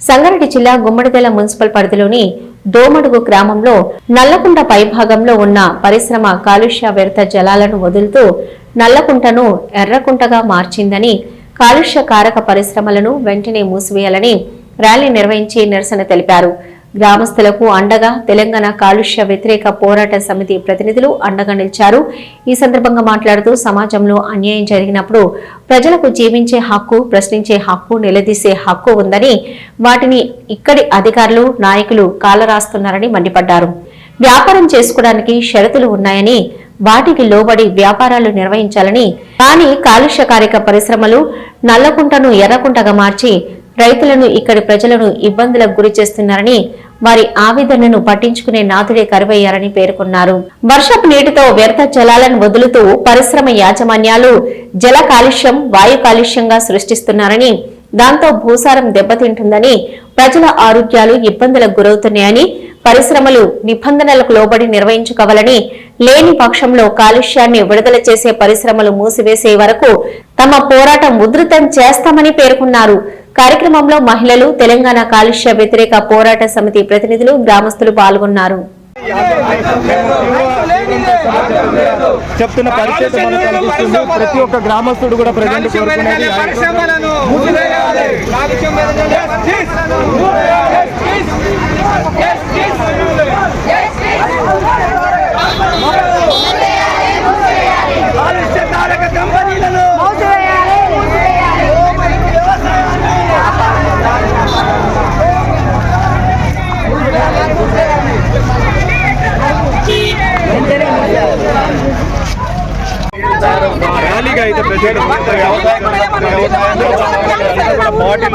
సంగారెడ్డి జిల్లా గుమ్మడిదెల మున్సిపల్ పరిధిలోని దోమడుగు గ్రామంలో నల్లకుంట పైభాగంలో ఉన్న పరిశ్రమ కాలుష్య వ్యర్థ జలాలను వదులుతూ నల్లకుంటను ఎర్రకుంటగా మార్చిందని కాలుష్య కారక పరిశ్రమలను వెంటనే మూసివేయాలని ర్యాలీ నిర్వహించి నిరసన తెలిపారు. గ్రామస్తులకు అండగా తెలంగాణ కాలుష్య వ్యతిరేక పోరాట సమితి ప్రతినిధులు అండగా నిలిచారు. ఈ సందర్భంగా మాట్లాడుతూ సమాజంలో అన్యాయం జరిగినప్పుడు ప్రజలకు జీవించే హక్కు ప్రశ్నించే హక్కు నిలదీసే హక్కు ఉందని వాటిని ఇక్కడి అధికారులు నాయకులు కాలరాస్తున్నారని మండిపడ్డారు. వ్యాపారం చేసుకోవడానికి షరతులు ఉన్నాయని వాటికి లోబడి వ్యాపారాలు నిర్వహించాలని కానీ కాలుష్యకారక పరిశ్రమలు నల్లకుంటను ఎర్రకుంటగా మార్చి రైతులను ఇక్కడి ప్రజలను ఇబ్బందులకు గురి చేస్తున్నారని వారి ఆవేదనను పట్టించుకునే నాథుడే కరువయ్యారని పేర్కొన్నారు. వర్షపు నీటితో వ్యర్థ జలాలను వదులుతూ పరిశ్రమ యాజమాన్యాలు జల కాలుష్యం వాయు కాలుష్యంగా సృష్టిస్తున్నారని దాంతో భూసారం దెబ్బతింటుందని ప్రజల ఆరోగ్యాలు ఇబ్బందులకు గురవుతున్నాయని పరిశ్రమలు నిబంధనలకు లోబడి నిర్వహించుకోవాలని లేని పక్షంలో కాలుష్యాన్ని విడుదల చేసే పరిశ్రమలు మూసివేసే వరకు తమ పోరాటం ఉధృతం చేస్తామని పేర్కొన్నారు. కార్యక్రమంలో మహిళలు తెలంగాణ కాలుష్య వ్యతిరేక పోరాట సమితి ప్రతినిధులు గ్రామస్తులు పాల్గొన్నారు. చెప్తున్న పరిస్థితి మనకు కనిపిస్తుంది ప్రతి ఒక్క గ్రామస్తుడు కూడా ప్రజెంట్ కోరుకునేది పరిశ్రమలను మూసివేయాలి కాలుష్యం మీద కాలుష్య కారక కంపెనీలను ర్యాలీగా అయితే ప్రజలు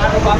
మేము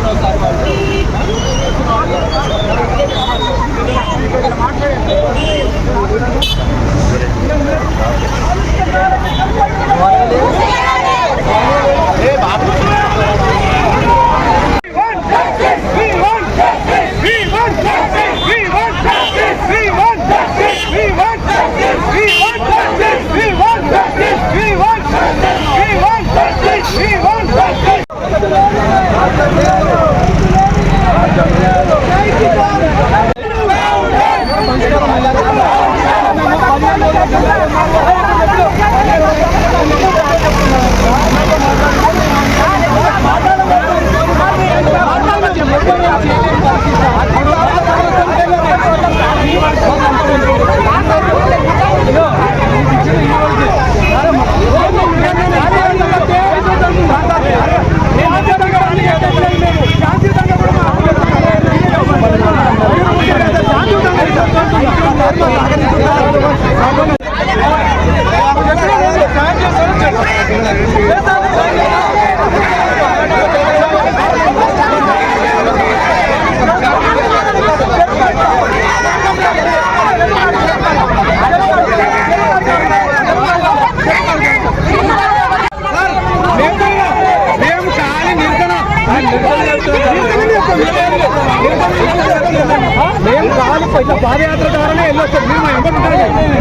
మేము కాదు ఇట్లా పాదయాత్ర ద్వారానే వెళ్ళొస్తాం మీరు మా ఎంబడి ఉంటారు చెప్పండి.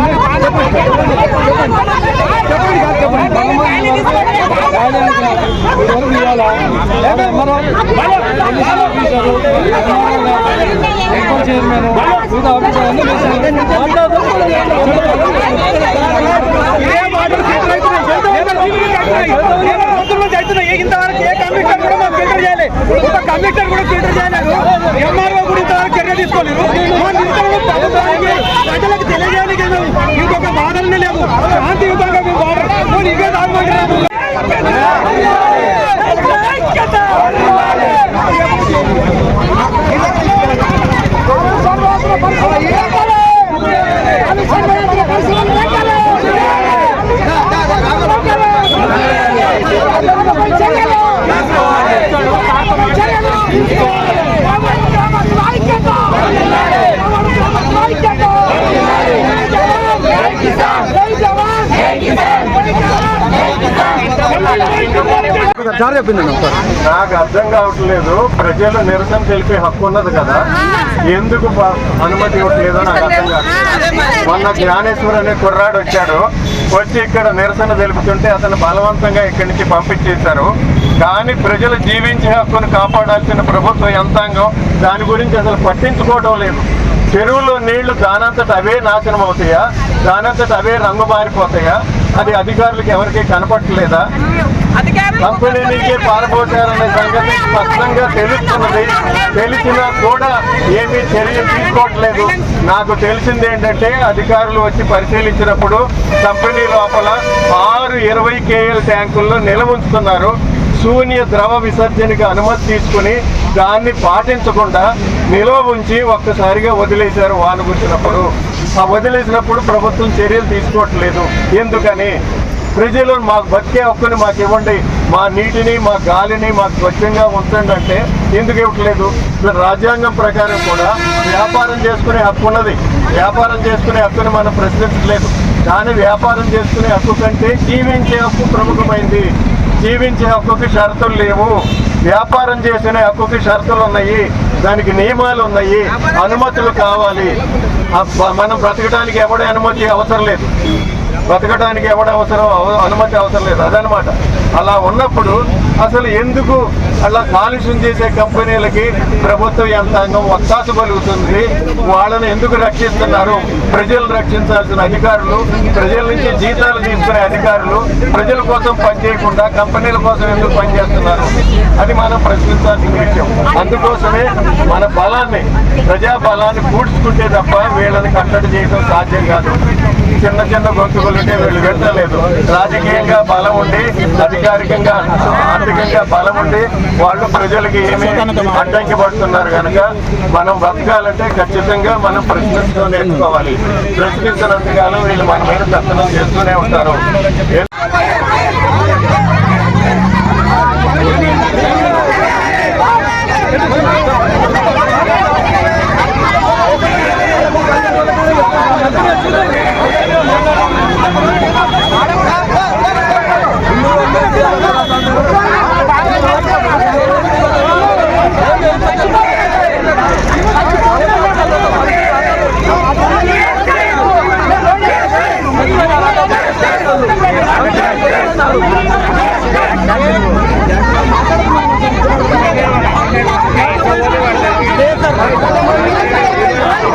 చెప్పండి కాదు ఇంతవరకు ఏ కమిషనర్ కూడా మాకు ఫిల్టర్ చేయలేదు ఒక కమిషనర్ కూడా ఫిల్టర్ చేయలేదు. ఎంఆర్ఓ కూడా ఇంతవరకు చర్య తీసుకోలేదు మా నిరసనలు ప్రభుత్వానికి ప్రజలకు తెలియజేయడానికి ఇంకొక వాదననే లేవు శాంతియుతంగా మేము వాడరు ఇవే తాగుకుంటున్నాము పరిశ్రమ సార్ చెప్పింది సార్ నాకు అర్థం కావట్లేదు. ప్రజలు నిరసన తెలిపే హక్కు ఉన్నది కదా. ఎందుకు అనుమతి ఇవ్వట్లేదో నాకు అర్థం కావట్లేదు. మొన్న జ్ఞానేశ్వర్ అనే కుర్రాడు వచ్చాడు. వచ్చి ఇక్కడ నిరసన తెలుపుతుంటే అతను బలవంతంగా ఇక్కడి నుంచి పంపించేశారు. కానీ ప్రజలు జీవించే హక్కును కాపాడాల్సిన ప్రభుత్వ యంత్రాంగం దాని గురించి అసలు పట్టించుకోవడం లేదు. చెరువులో నీళ్ళు దానంతట అవే నాశనం అవుతాయా? దానంతట అవే రంగు మారిపోతాయా? అది అధికారులకు ఎవరికి కనపట్టలేదా కంపెనీకి నుంచే సంగతి స్పష్టంగా తెలుస్తున్నది. తెలిసినా కూడా ఏమీ చర్యలు తీసుకోవట్లేదు. నాకు తెలిసింది ఏంటంటే అధికారులు వచ్చి పరిశీలించినప్పుడు కంపెనీ లోపల ఆరు ఇరవై కేఎల్ ట్యాంకుల్లో నిల్వ ఉంచుతున్నారు. శూన్య ద్రవ విసర్జనకి అనుమతి తీసుకుని దాన్ని పాటించకుండా నిల్వ ఉంచి ఒక్కసారిగా వదిలేశారు వాన గుచ్చినప్పుడు ఆ వదిలేసినప్పుడు ప్రభుత్వం చర్యలు తీసుకోవట్లేదు. ఎందుకని? ప్రజలు మాకు బతికే హక్కుని మాకు ఇవ్వండి. మా నీటిని మా గాలిని మాకు స్వచ్ఛంగా ఉంచండి అంటే ఎందుకు ఇవ్వట్లేదు? ఇప్పుడు రాజ్యాంగం ప్రకారం కూడా వ్యాపారం చేసుకునే హక్కు ఉన్నది. వ్యాపారం చేసుకునే హక్కుని మనం ప్రశ్నించట్లేదు. కానీ వ్యాపారం చేసుకునే హక్కు కంటే జీవించే హక్కు ప్రముఖమైంది. జీవించే హక్కుకి షరతులు లేవు. వ్యాపారం చేసిన హక్కుకి షరతులు ఉన్నాయి. దానికి నియమాలు ఉన్నాయి. అనుమతులు కావాలి. మనం బ్రతకడానికి ఎవడే అనుమతి అవసరం లేదు. బ్రతకడానికి ఎవడ అవసరం? అవ- అనుమతి అవసరం లేదు. అదనమాట అలా ఉన్నప్పుడు అసలు ఎందుకు అలా కాలుష్యం చేసే కంపెనీలకి ప్రభుత్వ యంత్రాంగం ఒత్తాసు పలుకుతుంది? వాళ్ళని ఎందుకు రక్షిస్తున్నారు? ప్రజలు రక్షించాల్సిన అధికారులు ప్రజల నుంచి జీతాలు తీసుకునే అధికారులు ప్రజల కోసం పనిచేయకుండా కంపెనీల కోసం ఎందుకు పనిచేస్తున్నారు అది మనం ప్రశ్నించాల్సిన విషయం. అందుకోసమే మన బలాన్ని ప్రజా బలాన్ని కూడ్చుకుంటే తప్ప వీళ్ళని కట్టడి చేయడం సాధ్యం కాదు. చిన్న చిన్న గొంతుకులకే వీళ్ళు వెళ్ళలేదు రాజకీయంగా బలం ఉండి అధికారికంగా ఆర్థికంగా బలం ఉండి వాళ్ళు ప్రజలకి ఏమీ అడ్డంకి పడుతున్నారు కనుక మనం బతకాలంటే ఖచ్చితంగా మనం ప్రశ్నించడం నేర్చుకోవాలి. ప్రశ్నించినంతకాలం వీళ్ళు మన మీద దర్శనం చేస్తూనే ఉంటారు. Come on.